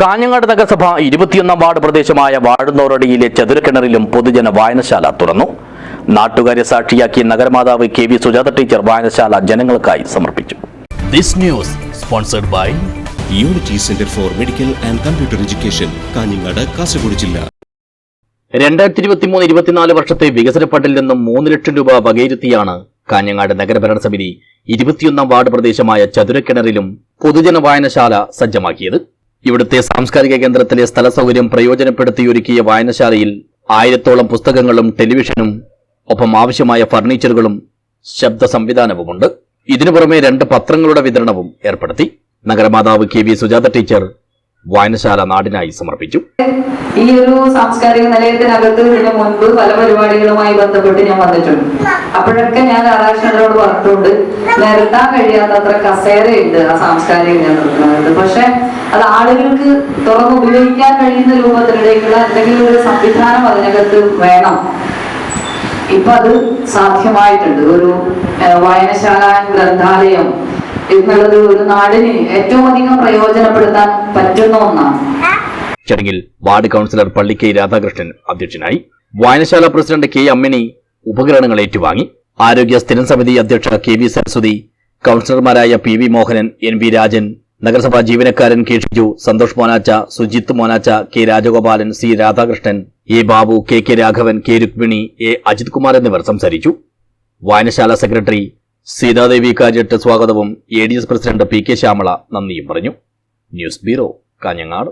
കാഞ്ഞങ്ങാട് നഗരസഭ ഇരുപത്തിയൊന്നാം വാർഡ് പ്രദേശമായ വാഴുന്നോറടിയിലെ ചതുരക്കിണറിലും പൊതുജന വായനശാല തുറന്നു. നാട്ടുകാരെ സാക്ഷിയാക്കി നഗരമാതാവ് കെ വി സുജാത ടീച്ചർ വായനശാല ജനങ്ങൾക്കായി സമർപ്പിച്ചു. This news sponsored by unity centre for medical and computer education Kanhangad Kasaragod ജില്ല രണ്ടായിരത്തി ഇരുപത്തിമൂന്ന് ഇരുപത്തിനാല് വർഷത്തെ വികസന ഫണ്ടിൽ നിന്നും മൂന്ന് ലക്ഷം രൂപ വകയിരുത്തിയാണ് കാഞ്ഞങ്ങാട് നഗരഭരണ സമിതി ഇരുപത്തിയൊന്നാം വാർഡ് പ്രദേശമായ ചതുരക്കിണറിലും പൊതുജന വായനശാല സജ്ജമാക്കിയത്. ഇവിടുത്തെ സാംസ്കാരിക കേന്ദ്രത്തിലെ സ്ഥല സൗകര്യം പ്രയോജനപ്പെടുത്തിയൊരുക്കിയ വായനശാലയിൽ ആയിരത്തോളം പുസ്തകങ്ങളും ടെലിവിഷനും ഒപ്പം ആവശ്യമായ ഫർണിച്ചറുകളും ശബ്ദ സംവിധാനവുമുണ്ട്. ഇതിനു പുറമെ രണ്ട് പത്രങ്ങളുടെ വിതരണവും ഏർപ്പെടുത്തി. നഗരമാതാവ് കെ വി സുജാത ടീച്ചർ വായനശാല നാടിനായി സമർപ്പിച്ചു. ഈ ഒരു സാംസ്കാരിക നിലയത്തിനകത്ത് ഇതിനു മുൻപ് പല പരിപാടികളുമായി ബന്ധപ്പെട്ട് ഞാൻ വന്നിട്ടുണ്ട്. അപ്പോഴൊക്കെ ഞാൻ രാധാകൃഷ്ണനോട് പറഞ്ഞിട്ടുണ്ട് നിരത്താൻ കഴിയാത്തത്ര കസേരയുണ്ട് ആ സാംസ്കാരിക നിലനിർത്തുന്നത് പക്ഷെ അത് ആളുകൾക്ക് തുറന്ന് ഉപയോഗിക്കാൻ കഴിയുന്ന രൂപത്തിലേക്കുള്ള എന്തെങ്കിലും ഒരു സംവിധാനം അതിനകത്ത് വേണം. ഇപ്പൊ അത് സാധ്യമായിട്ടുണ്ട്. ഒരു വായനശാല ഗ്രന്ഥാലയം എന്നുള്ളത് ഒരു നാടിന് ഏറ്റവും അധികം പ്രയോജനപ്പെടുത്താൻ പറ്റുന്ന ഒന്നാണ്. ചടങ്ങിൽ വാർഡ് കൌൺസിലർ കെ രാധാകൃഷ്ണൻ അധ്യക്ഷനായി വായനശാല പ്രസിഡന്റ് കെ അമ്മിണി ഉപകരണങ്ങൾ ഏറ്റുവാങ്ങി ആരോഗ്യ സ്ഥിരം സമിതി അധ്യക്ഷ K V Saraswathi കൌൺസിലർമാരായ P V Mohanan N V Rajan നഗരസഭാ ജീവനക്കാരൻ K Shiju Santhosh Monacha Sujith Monacha K Rajagopalan C Radhakrishnan A Babu K K Raghavan K Rukmini A Ajith Kumar എന്നിവർ സംസാരിച്ചു. വായനശാല സെക്രട്ടറി സീതാദേവി കാജറ്റ് സ്വാഗതവും A D S president P K Shyamala നന്ദിയും പറഞ്ഞു. News bureau Kanhangad.